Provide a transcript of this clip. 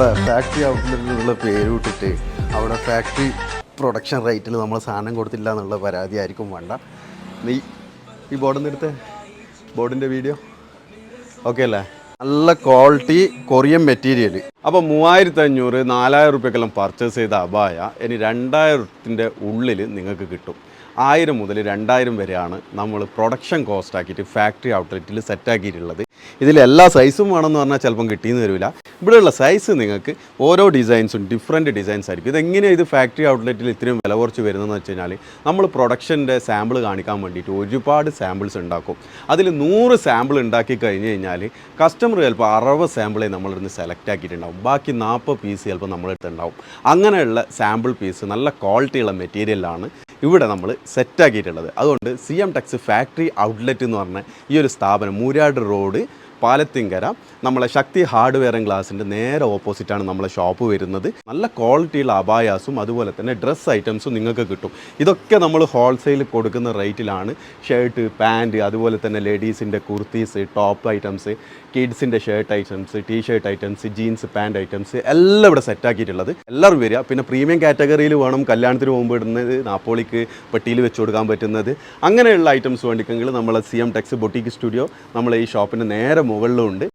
നമ്മളെ ഫാക്ടറി ഔട്ട്ലെറ്റിലുള്ള പേര് വിട്ടിട്ട് അവിടെ ഫാക്ടറി പ്രൊഡക്ഷൻ റേറ്റിൽ നമ്മൾ സാധനം കൊടുത്തില്ല എന്നുള്ള പരാതി ആയിരിക്കും വേണ്ട. നീ ഈ ബോർഡിൽ നിന്ന് എടുത്തേ. ബോർഡിന്റെ വീഡിയോ ഓക്കെ അല്ലേ? നല്ല ക്വാളിറ്റി കൊറിയൻ മെറ്റീരിയൽ അപ്പോൾ മൂവായിരത്തി അഞ്ഞൂറ് നാലായിരം റുപ്യക്കെല്ലാം പർച്ചേസ് ചെയ്ത അബായ ഇനി രണ്ടായിരത്തിന്റെ ഉള്ളിൽ നിങ്ങൾക്ക് കിട്ടും. ആയിരം മുതൽ രണ്ടായിരം വരെയാണ് നമ്മൾ പ്രൊഡക്ഷൻ കോസ്റ്റ് ആക്കിയിട്ട് ഫാക്ടറി ഔട്ട്ലെറ്റിൽ സെറ്റാക്കിയിട്ടുള്ളത് ഇതിൽ എല്ലാ സൈസും വേണമെന്ന് പറഞ്ഞാൽ ചിലപ്പം കിട്ടിയെന്ന് വരില്ല ഇവിടെയുള്ള സൈസ് നിങ്ങൾക്ക് ഓരോ ഡിസൈൻസും ഡിഫറെന്റ് ഡിസൈൻസ് ആയിരിക്കും. ഇതെങ്ങനെയാണ് ഇത് ഫാക്ടറി ഔട്ട്ലെറ്റിൽ ഇത്രയും വില കുറച്ച് വരുന്നതെന്ന് വെച്ച് കഴിഞ്ഞാൽ നമ്മൾ പ്രൊഡക്ഷന്റെ സാമ്പിൾ കാണിക്കാൻ വേണ്ടിയിട്ട് ഒരുപാട് സാമ്പിൾസ് ഉണ്ടാക്കും. അതിൽ നൂറ് സാമ്പിൾ ഉണ്ടാക്കി കഴിഞ്ഞ് കഴിഞ്ഞാൽ കസ്റ്റമർ ചിലപ്പോൾ അറുപത് സാമ്പിളെ നമ്മളിരുന്ന് സെലക്ട് ആക്കിയിട്ടുണ്ടാവും. ബാക്കി നാൽപ്പത് പീസ് ചിലപ്പോൾ നമ്മളെടുത്തുണ്ടാവും അങ്ങനെയുള്ള സാമ്പിൾ പീസ് നല്ല ക്വാളിറ്റിയുള്ള മെറ്റീരിയലാണ് ഇവിടെ നമ്മൾ സെറ്റാക്കിയിട്ടുള്ളത് അതുകൊണ്ട് C M Tex factory outlet എന്ന് പറഞ്ഞ ഈ ഒരു സ്ഥാപനം മൂരാട് റോഡ് പാലത്തിങ്കര. നമ്മളെ ശക്തി ഹാർഡ്വെയർ ആൻഡ് ഗ്ലാസിന്റെ നേരെ ഓപ്പോസിറ്റാണ് നമ്മളെ ഷോപ്പ് വരുന്നത്. നല്ല ക്വാളിറ്റിയുള്ള അബായാസും അതുപോലെ തന്നെ ഡ്രസ്സ് ഐറ്റംസും നിങ്ങൾക്ക് കിട്ടും. ഇതൊക്കെ നമ്മൾ ഹോൾസെയിൽ കൊടുക്കുന്ന റേറ്റിലാണ്. ഷർട്ട് പാന്റ് അതുപോലെ തന്നെ ലേഡീസിന്റെ kurtis top items കിഡ്സിന്റെ shirt items T shirt items jeans pant items എല്ലാം ഇവിടെ സെറ്റാക്കിയിട്ടുള്ളത് എല്ലാവരും വരിക. പിന്നെ പ്രീമിയം കാറ്റഗറിയിൽ വേണം കല്യാണത്തിന് മുമ്പ് ഇടുന്നത് നാപ്പോളിക്ക് പെട്ടിയിൽ വെച്ച് കൊടുക്കാൻ പറ്റുന്നത്. അങ്ങനെയുള്ള ഐറ്റംസ് വേണ്ടിക്കെങ്കിൽ നമ്മളെ C M Tex Boutique Studio നമ്മളെ ഈ ഷോപ്പിന്റെ നേരെ മുകളിലും ഉണ്ട്